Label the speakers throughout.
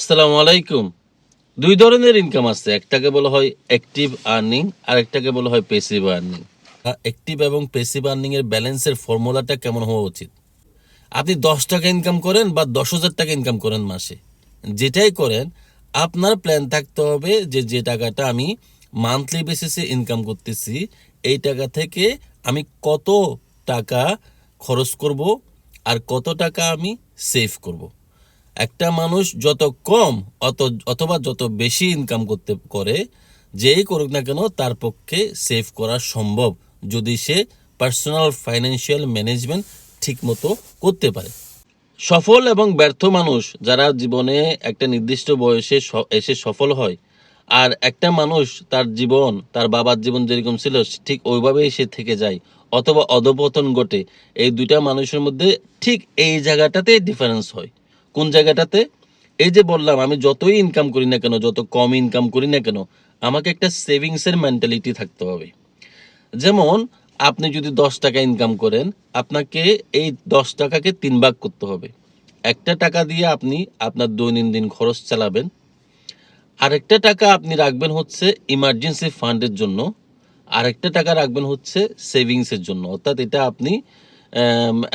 Speaker 1: আসসালামু আলাইকুম। দুই ধরনের ইনকাম আছে, একটাকে বলা হয় অ্যাক্টিভ আর্নিং আর একটাকে বলা হয় পেসিভ আর্নিং অ্যাক্টিভ এবং পেসিভ আর্নিং এর ব্যালেন্সের ফর্মুলাটা কেমন হওয়া উচিত? আপনি দশ টাকা ইনকাম করেন বা দশ হাজার টাকা ইনকাম করেন মাসে। যেটাই করেন, আপনার প্ল্যান থাকতে হবে যে যে টাকাটা আমি মান্থলি বেসিসে ইনকাম করতেছি, এই টাকা থেকে আমি কত টাকা খরচ করব আর কত টাকা আমি সেভ করব। একটা মানুষ যত কম, অত, অথবা যত বেশি ইনকাম করতে করে, যেই করুক না কেন, তার পক্ষে সেভ করা সম্ভব, যদি সে পার্সোনাল ফাইন্যান্সিয়াল ম্যানেজমেন্ট ঠিকমতো করতে পারে। সফল এবং ব্যর্থ মানুষ যারা জীবনে একটা নির্দিষ্ট বয়সে এসে সফল হয়, আর একটা মানুষ তার জীবন, তার বাবার জীবন যেরকম ছিল, ঠিক ওইভাবেই সে থেকে যায়, অথবা অধপতন ঘটে, এই দুইটা মানুষের মধ্যে ঠিক এই জায়গাটাতে ডিফারেন্স হয়। কোন জায়গাটাতে? এই যে বললাম, আমি যতই ইনকাম করি না কেন, যত কম ইনকাম করি না কেন, আমাকে একটা সেভিংসের মেন্টালিটি থাকতে হবে। যেমন, আপনি যদি দশ টাকা ইনকাম করেন, আপনাকে এই দশ টাকাকে তিন ভাগ করতে হবে। একটা টাকা দিয়ে আপনি আপনার দৈনন্দিন খরচ চালাবেন। আরেকটা টাকা আপনি রাখবেন হচ্ছে ইমার্জেন্সি ফান্ডের জন্য। আরেকটা টাকা রাখবেন হচ্ছে সেভিংসের জন্য। অর্থাৎ এটা আপনি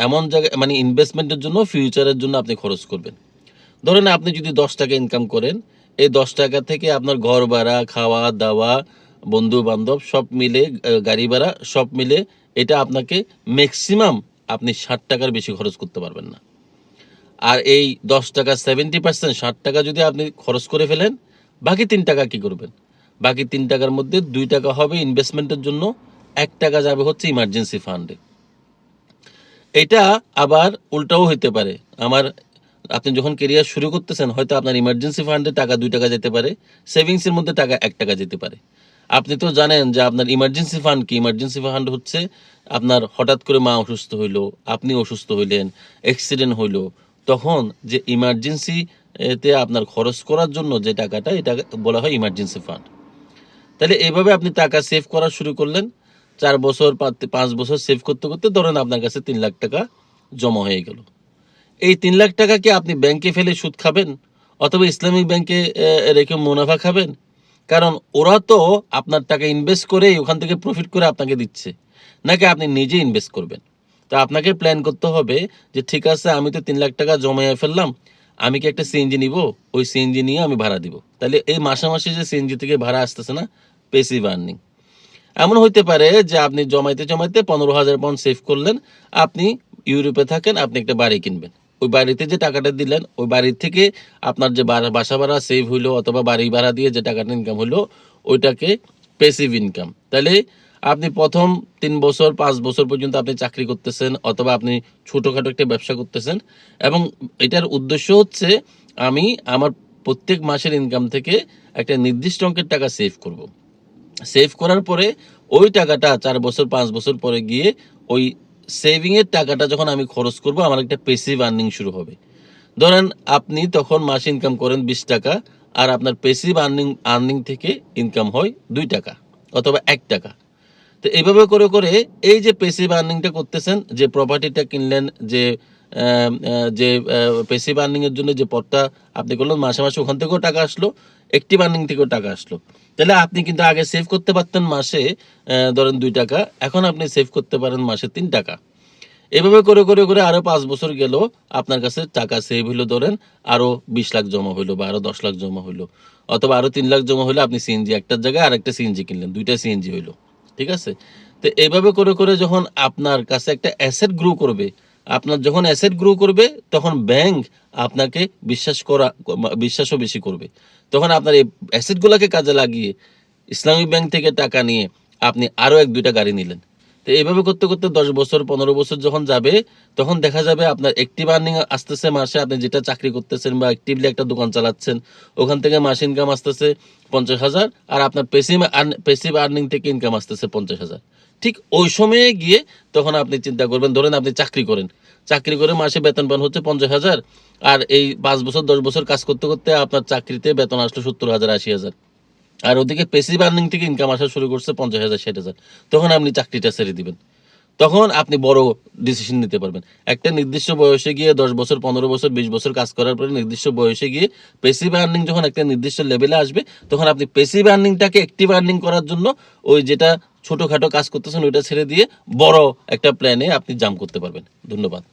Speaker 1: এমন জায়গায় মানে ইনভেস্টমেন্টের জন্য ফিউচারের জন্য আপনি খরচ করবেন। ধরেন আপনি যদি দশ টাকা ইনকাম করেন, এই দশ টাকা থেকে আপনার ঘর ভাড়া, খাওয়া, দাওয়া বন্ধু বান্ধব সব মিলে গাড়ি ভাড়া সব মিলে, এটা আপনাকে ম্যাক্সিমাম আপনি ষাট টাকার বেশি খরচ করতে পারবেন না। আর এই দশ টাকা সেভেন্টি পার্সেন্ট ষাট টাকা যদি আপনি খরচ করে ফেলেন, বাকি তিন টাকা কি করবেন? বাকি তিন টাকার মধ্যে দুই টাকা হবে ইনভেস্টমেন্টের জন্য, এক টাকা যাবে হচ্ছে ইমার্জেন্সি ফান্ডে এটা আবার উল্টাও হইতে পারে। আমার, আপনি যখন কেরিয়ার শুরু করতেছেন, হয়তো আপনার ইমার্জেন্সি ফান্ডে টাকা, দুই টাকা যেতে পারে সেভিংসের মধ্যে টাকা, এক টাকা যেতে পারে। আপনি তো জানেন যে আপনার ইমার্জেন্সি ফান্ড কি? ইমার্জেন্সি ফান্ড হচ্ছে আপনার হঠাৎ করে মা অসুস্থ হইল, আপনি অসুস্থ হইলেন অ্যাক্সিডেন্ট হইল, তখন যে ইমার্জেন্সি এতে আপনার খরচ করার জন্য যে টাকাটা, এটা বলা হয় ইমার্জেন্সি ফান্ড তাহলে এইভাবে আপনি টাকা সেভ করা শুরু করলেন চার বছর পাঁচ- বছর সেভ করতে করতে ধরেন আপনার কাছে তিন লাখ টাকা জমা হয়ে গেল। এই তিন লাখ টাকা কি আপনি ব্যাংকে ফেলে সুদ খাবেন? অথবা ইসলামিক ব্যাংকে রেখে মুনাফা খাবেন? কারণ ওরা তো আপনার টাকা ইনভেস্ট করে ওখান থেকে প্রফিট করে আপনাকে দিচ্ছে। নাকি আপনি নিজে ইনভেস্ট করবেন? তো আপনাকে প্ল্যান করতে হবে যে, ঠিক আছে, আমি তো তিন লাখ টাকা জমাইয়া ফেললাম, আমি কি একটা সিএনজি নিব? ওই সিএনজি নিয়ে আমি ভাড়া দিব। তাহলে এই মাসে মাসে যে সিএনজি থেকে ভাড়া আসতেছে না পেসিভ আর্নিং এমন হইতে পারে যে আপনি জমাইতে জমাইতে পনেরো হাজার পাউন্ড সেভ করলেন, আপনি ইউরোপে থাকেন, আপনি একটা বাড়ি কিনবেন ওই বাড়িতে যে টাকাটা দিলেন, ওই বাড়ির থেকে আপনার যে বাসা ভাড়া সেভ হইল অথবা বাড়ি ভাড়া দিয়ে যে টাকাটা ইনকাম হলো ওইটাকে পেসিভ ইনকাম তাহলে আপনি প্রথম তিন বছর, পাঁচ বছর পর্যন্ত আপনি চাকরি করতেছেন অথবা আপনি ছোটোখাটো একটা ব্যবসা করতেছেন এবং এটার উদ্দেশ্য হচ্ছে আমি আমার প্রত্যেক মাসের ইনকাম থেকে একটা নির্দিষ্ট অঙ্কের টাকা সেভ করব। সেভ করার পরে ওই টাকাটা চার বছর, পাঁচ বছর পরে গিয়ে ওই সেভিং এর টাকাটা যখন আমি খরচ করব, আমার একটা পেসিভ আর্নিং শুরু হবে। ধরেন আপনি তখন মাসে ইনকাম করেন বিশ টাকা, আর আপনার পেসিভ আর্নিং আর্নিং থেকে ইনকাম হয় দুই টাকা অথবা এক টাকা। তো এইভাবে করে করে এই যে পেসিভ আর্নিংটা করতেছেন, যে প্রপার্টিটা কিনলেন, যে যে পেসিভ আর্নিং এর জন্য যে পথটা আপনি করলেন, মাসে মাসে ওখান থেকেও টাকা আসলো। একটিভ আর্নিং থেকেও টাকা আসলো। তাহলে আপনি কিন্তু আগে সেভ করতে পারতেন মাসে ধরেন দুই টাকা, এখন আপনি সেভ করতে পারেন মাসে তিন টাকা। এভাবে করে করে করে আরও পাঁচ বছর গেল, আপনার কাছে টাকা সেভ হইল ধরেন, আরও বিশ লাখ জমা হইল বা আরও দশ লাখ জমা হইল, অথবা আরও তিন লাখ জমা হইল, আপনি সিএনজি একটার জায়গায় আরেকটা সিএনজি কিনলেন, দুইটা সিএনজি হইল, ঠিক আছে? তো এইভাবে করে করে যখন আপনার কাছে একটা অ্যাসেট গ্রো করবে আপনার যখন অ্যাসেট গ্রো করবে, তখন ব্যাংক আপনাকে বিশ্বাস করা, বিশ্বাসও বেশি করবে। তখন আপনার এই অ্যাসেটগুলোকে কাজে লাগিয়ে, ইসলামিক ব্যাংক থেকে টাকা নিয়ে আপনি আরও এক, দুইটা গাড়ি নিলেন। তো এইভাবে করতে করতে দশ বছর, পনেরো বছর যখন যাবে, তখন দেখা যাবে আপনার একটিভ আর্নিং আসতেছে মাসে। আপনি যেটা চাকরি করতেছেন বা অ্যাক্টিভলি একটা দোকান চালাচ্ছেন, ওখান থেকে মাসে ইনকাম আসতেছে পঞ্চাশ হাজার আর আপনার পেসিভ পেসিভ আর্নিং থেকে ইনকাম আসতেছে পঞ্চাশ হাজার। ঠিক ওই সময়ে গিয়ে তখন আপনি চিন্তা করবেন, ধরেন আপনি চাকরি করেন। চাকরি করে মাসে বেতন পান হচ্ছে পঞ্চাশ হাজার। আর এই পাঁচ বছর, দশ বছর কাজ করতে করতে আপনার চাকরিতে বেতন আসলো সত্তর হাজার, আশি হাজার। আর ওদিকে পেসিভ আর্নিং থেকে ইনকাম আসা শুরু করছে পঞ্চাশ হাজার, ষাট হাজার। তখন আপনি চাকরিটা ছেড়ে দিবেন। তখন আপনি বড় ডিসিশন নিতে পারবেন। একটা নির্দিষ্ট বয়সে গিয়ে দশ বছর, পনেরো বছর, বিশ বছর কাজ করার পরে নির্দিষ্ট বয়সে গিয়ে পেসিভ আর্নিং যখন একটা নির্দিষ্ট লেভেলে আসবে, তখন আপনি পেসিভ আর্নিংটাকে অ্যাক্টিভ আর্নিং করার জন্য ওই যেটা ছোটোখাটো কাজ করতেছেন, ওইটা ছেড়ে দিয়ে বড় একটা প্ল্যানে আপনি জাম্প করতে পারবেন। ধন্যবাদ।